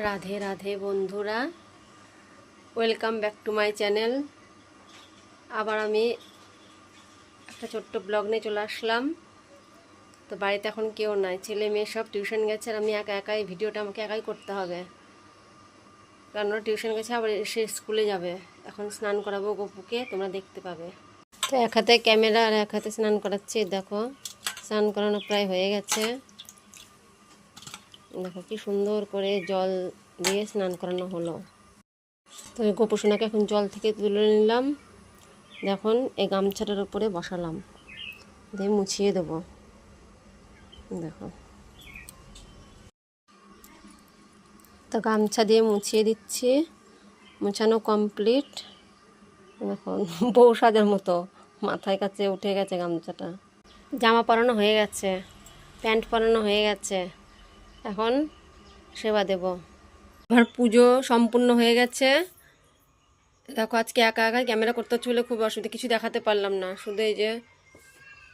রাধে রাধে বন্ধুরা। Welcome back to my channel আবার আমি একটা ছোট্ট ব্লগ নিয়ে চলে আসলাম। তো বাড়িতে এখন কেউ নাই, ছেলে মেয়ে সব টিউশন গেছে আর আমি একা একাই, ভিডিওটা আমাকে একাই করতে হবে। কারণ টিউশন গেছে, আবার এসে স্কুলে যাবে। এখন স্নান করাবো গপুকে, তোমরা দেখতে পাবে। তো এক হাতে ক্যামেরা আর এক হাতে স্নান করাচ্ছি, দেখো। স্নান করানো প্রায় হয়ে গেছে। দেখো, কি সুন্দর করে জল দিয়ে স্নান করানো হলো। তো গোপুসোনাকে এখন জল থেকে তুলে নিলাম। দেখুন, এই গামছাটার উপরে বসালাম। দিয়ে মুছিয়ে দেবো। দেখো। তো গামছা দিয়ে মুছিয়ে দিচ্ছি। মুছানো কমপ্লিট। দেখুন বউ সাজার মতো। মাথায় কাছে উঠে গেছে গামছাটা। জামা পরানো হয়ে গেছে। প্যান্ট পরানো হয়ে গেছে। এখন সেবা দেব। এবার পুজো সম্পূর্ণ হয়ে গেছে। দেখো, আজকে একা একা ক্যামেরা করতে হচ্ছে বলে খুব অসুবিধা। কিছু দেখাতে পারলাম না। শুধু এই যে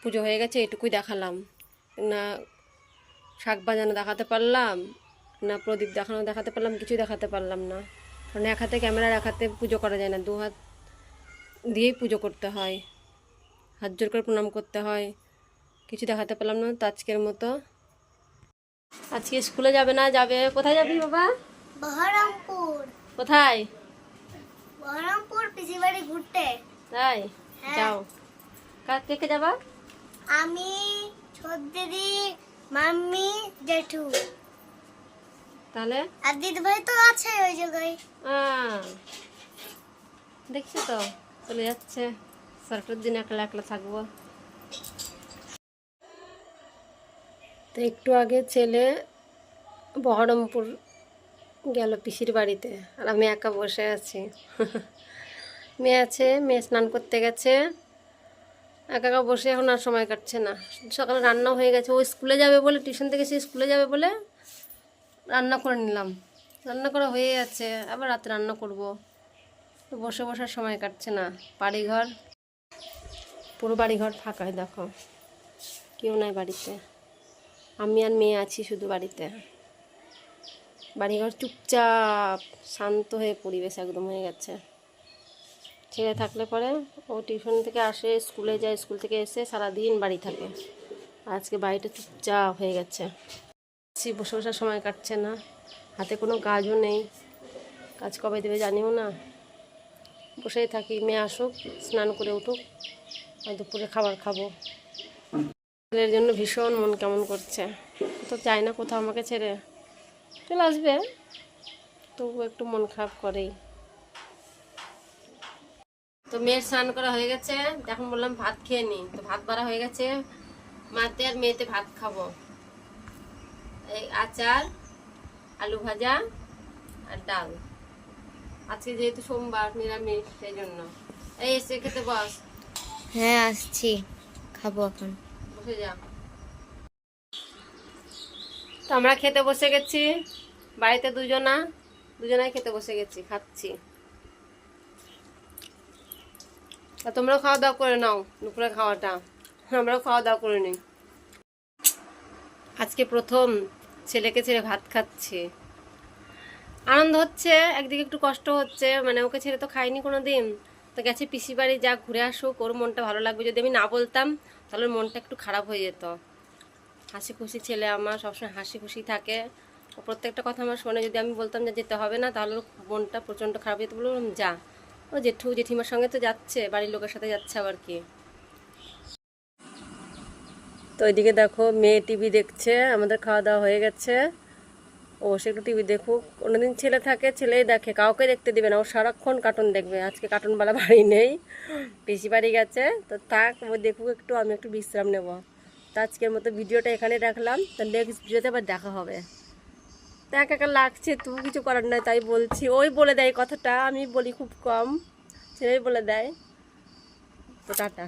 পুজো হয়ে গেছে, এটুকুই দেখালাম। না শাক বাজানো দেখাতে পারলাম, না প্রদীপ দেখানো দেখাতে পারলাম, কিছু দেখাতে পারলাম না। কারণ এক হাতে ক্যামেরা এক হাতে পুজো করা যায় না। দু হাত দিয়েই পুজো করতে হয়। হাত জোর করে প্রণাম করতে হয়। কিছু দেখাতে পারলাম না তো আজকের মতো। আজকে স্কুলে যাবে না? যাবে? কোথায় যাবি বাবা? বহরমপুর। কোথায়? বহরমপুর পিসি বাড়ি ঘুরতে। তাই? হ্যাঁ। যাও। কার কে কে যাবা? আমি ছোট দিদি মাম্মি জেঠু। তাহলে? আর দিদি ভাই তো আছে ওই জায়গায়। আহ, দেখছি তো। চলে যাচ্ছে। সরকার দিন একলা একলা থাকব। তো একটু আগে ছেলে বহরমপুর গেল পিসির বাড়িতে আর আমি একা বসে আছি। মেয়ে আছে, মেয়ে স্নান করতে গেছে। একা একা বসে এখন আর সময় কাটছে না। সকালে রান্না হয়ে গেছে। ও স্কুলে যাবে বলে, টিউশন থেকে সে স্কুলে যাবে বলে রান্না করে নিলাম। রান্না করা হয়ে আছে আবার রাতে রান্না করব। বসে বসার সময় কাটছে না। বাড়িঘর, পুরো বাড়িঘর ফাঁকায় দেখো। কেউ নাই বাড়িতে। আমি আর মেয়ে আছি শুধু বাড়িতে। বাড়িঘর চুপচাপ শান্ত হয়ে পরিবেশ একদম হয়ে গেছে। ছেলে থাকলে পরে ও টিউশন থেকে আসে, স্কুলে যায়, স্কুল থেকে এসে সারাদিন বাড়ি থাকে। আজকে বাড়িটা চুপচাপ হয়ে গেছে। সে বসে বসার সময় কাটছে না। হাতে কোনো কাজও নেই। কাজ কবে দেবে জানিও না। বসেই থাকি, মেয়ে আসুক, স্নান করে উঠুক, আর দুপুরে খাবার খাব। ছেলের জন্য ভীষণ মন কেমন করছে। তো চাই না কোথাও আমাকে ছেড়ে চলে আসবে। তবু একটু মন খারাপ করেই। তো মেয়ের স্নান করা হয়ে গেছে। এখন বললাম ভাত খেয়ে নি তো ভাত বাড়া হয়ে গেছে। মাতে আর মেয়েতে ভাত খাব। এই আচার, আলু ভাজা আর ডাল। আজকে যেহেতু সোমবার, নিরামিষ, সেই জন্য। এই এসে খেতে বস। হ্যাঁ আসছি। খাব এখন। তো আমরা খেতে বসে গেছি। বাড়িতে দুজনা, দুজনাই খেতে বসে গেছি, খাচ্ছি। তা তোমরাও খাওয়া দাওয়া করে নাও, দুপুরে খাওয়াটা। আমরাও খাওয়া দাওয়া করে নিই। আজকে প্রথম ছেলেকে ছেড়ে ভাত খাচ্ছি। আনন্দ হচ্ছে, একদিকে একটু কষ্ট হচ্ছে মানে ওকে ছেড়ে তো খাইনি কোনো দিন তো গেছে পিসি বাড়ি, যা ঘুরে আসুক, ওর মনটা ভালো লাগবে। যদি আমি না বলতাম তাহলে মনটা একটু খারাপ হয়ে যেত। হাসি খুশি ছেলে আমার, সবসময় হাসি খুশি থাকে। ও প্রত্যেকটা কথা আমার শোনে, যদি আমি বলতাম যে যেতে হবে না, তাহলে মনটা প্রচণ্ড খারাপ হয়ে যেত বললাম, যা। ও জেঠু, জেঠিমার সঙ্গে তো যাচ্ছে, বাড়ির লোকের সাথে যাচ্ছে আবার কি। তো এদিকে দেখো, মেয়ে টিভি দেখছে, আমাদের খাওয়া দাওয়া হয়ে গেছে। ও সে একটু টিভি দেখুক। অন্যদিন ছেলে থাকে, ছেলেই দেখে, কাউকে দেখতে দিবে না। ও সারাক্ষণ কার্টুন দেখবে। আজকে কার্টুনওয়ালা বাড়ি নেই, পিসি বাড়ি গেছে। তো থাক, ও দেখুক একটু, আমি একটু বিশ্রাম নেব। তো আজকের মতো ভিডিওটা এখানে রাখলাম। তো নেক্সট ভিডিওতে আবার দেখা হবে। তা একা একা লাগছে, তবু কিছু করার নাই, তাই বলছি। ওই বলে দেয় কথাটা, আমি বলি খুব কম। ছেলেই বলে দেয়। তো টাটা।